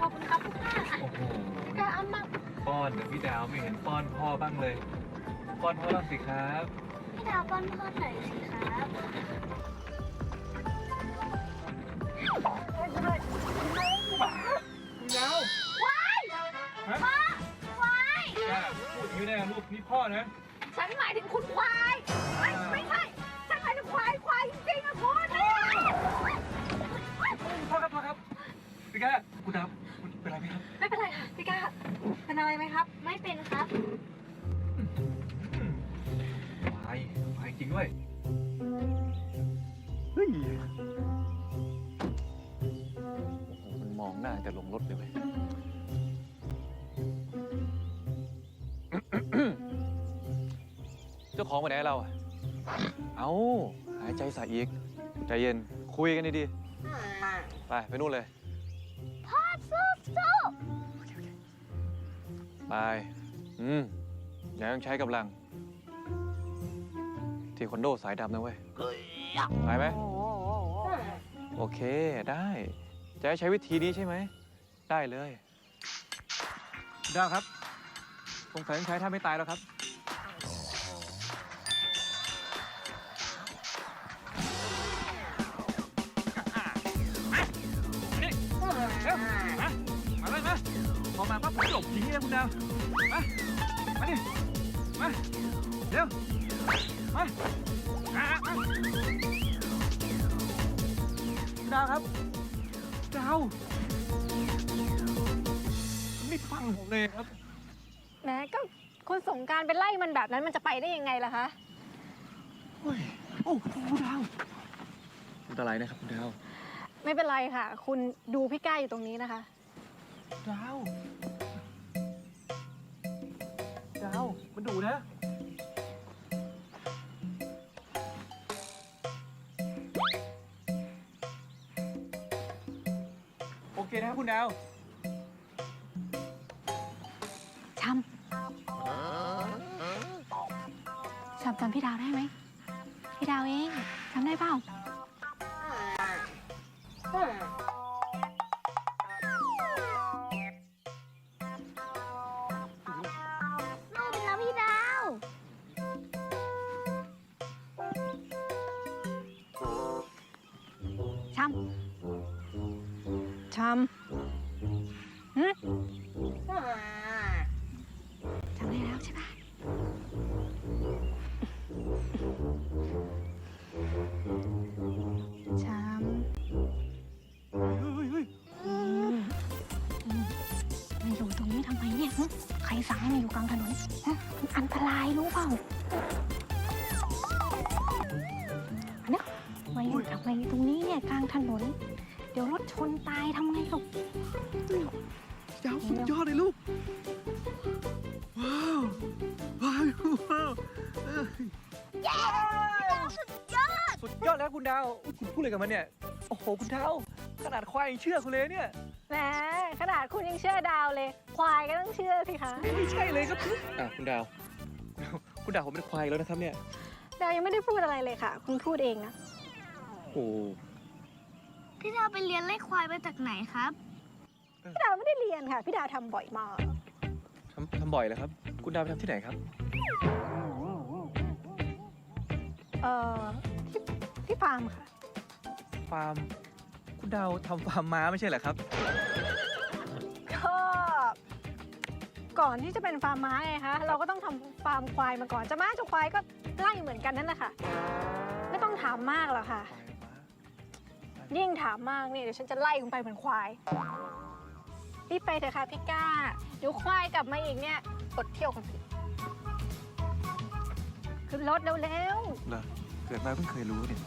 ขอบคุณครับคุณป้าโอ้โหแต่เอามาป้อนแต่พี่ดาวไม่เห็นป้อนพ่อบ้างเลย ป้อนพ่อบ้างสิครับ พี่ดาวป้อนพ่อหน่อยสิครับคุณดาวว้ายฮะพ่อว้ายย่าพูดอย่างนี้ได้นะลูกนี่พ่อนะ ฉันหมายถึงคุณควายไม่ไม่ใช่ฉันหมายถึงควายควายจริงๆอะคุณเนี่ยพ่อครับพ่อครับพี่แก คุณดาวคุณเป็นไรไหมครับ ไม่เป็นไรค่ะพี่ก้าเป็นอะไรไหมครับ ไม่เป็นครับวายวายจริงด้วย เฮ้ย โอ้โห มันมองหน้าแต่ลงรถเลยเว้ย เจ้าของไปไหนเราอะเอาหายใจใส่อีก ใจเย็น คุยกันดีๆ ไป ไปนู่นเลย ไป อืมอย่าต้องใช้กำลัง ที่คอนโดสายดำนะเว้ย ไปไหม โอเคได้ จะให้ใช้วิธีนี้ใช่ไหม ได้เลย ดาวครับสงสัยต้องใช้ถ้าไม่ตายแล้วครับ อมาปั๊บหลบยิงเลยคุณดาวมา มาดิ มา เร็ว มาอะอะอะคุณดาวครับดาวไม่ฟังผมเลยครับ แหมก็คุณสงกรารไปไล่มันแบบนั้นมันจะไปได้ยังไงล่ะคะ โอ้ยโอ้คุณดาวอันตรายนะครับคุณดาว ไม่เป็นไรค่ะ คุณดูพี่ก้าอยู่ตรงนี้นะคะ ดาว ดาว มันดุนะ โอเคนะครับคุณดาวช้ำช้ำจำพี่ดาวได้ไหม พี่ดาวเองจำได้เปล่า ช้ำช้ำหึจำได้แล้วใช่ปะช้ำมาอยู่ตรงนี้ทำไมเนี่ย ใครสั่งให้มาอยู่กลางถนนมันอันตรายรู้เปล่า ไมตรงนี้เนี่ยกลางถนน เดี๋ยวรถชนตายทำไงลูกดาวสุดยอดเลยลูก ว้าว ว้าวว้าวเอ้ยสุดยอด สุดยอดแล้วคุณดาว คุณพูดอะไรกับมันเนี่ย โอ้โห คุณดาว ขนาดควายยังเชื่อคุณเลยเนี่ย แหมขนาดคุณยังเชื่อดาวเลย ควายก็ต้องเชื่อสิคะ ไม่ใช่เลยครับอะคุณดาว คุณดาวผมเป็นควายแล้วนะครับเนี่ย ดาวยังไม่ได้พูดอะไรเลยค่ะ คุณพูดเองนะ โอ้พี่ดาวไปเรียนเลขควายมาจากไหนครับ พี่ดาวไม่ได้เรียนค่ะ พี่ดาวทำบ่อยมากทำทำบ่อยแล้วครับ คุณดาวไปทำที่ไหนครับ เอ่อที่ที่ฟาร์มค่ะ ฟาร์ม คุณดาวทำฟาร์มม้าไม่ใช่เหรอครับ ก็ก่อนที่จะเป็นฟาร์มม้าไงคะเราก็ต้องทำฟาร์มควายมาก่อน จะม้าจะควายก็ไล่เหมือนกันนั่นแหละค่ะ ไม่ต้องถามมากหรอกค่ะ ยิ่งถามมากเนี่ยเดี๋ยวฉันจะไล่คุณไปเหมือนควายรีบไปเถอะค่ะพี่ก้าเดี๋ยวควายกลับมาอีกเนี่ยอดเที่ยวกันสิขึ้นรถเร็วเหรอเกิดมาเพิ่งเคยรู้เนี่ย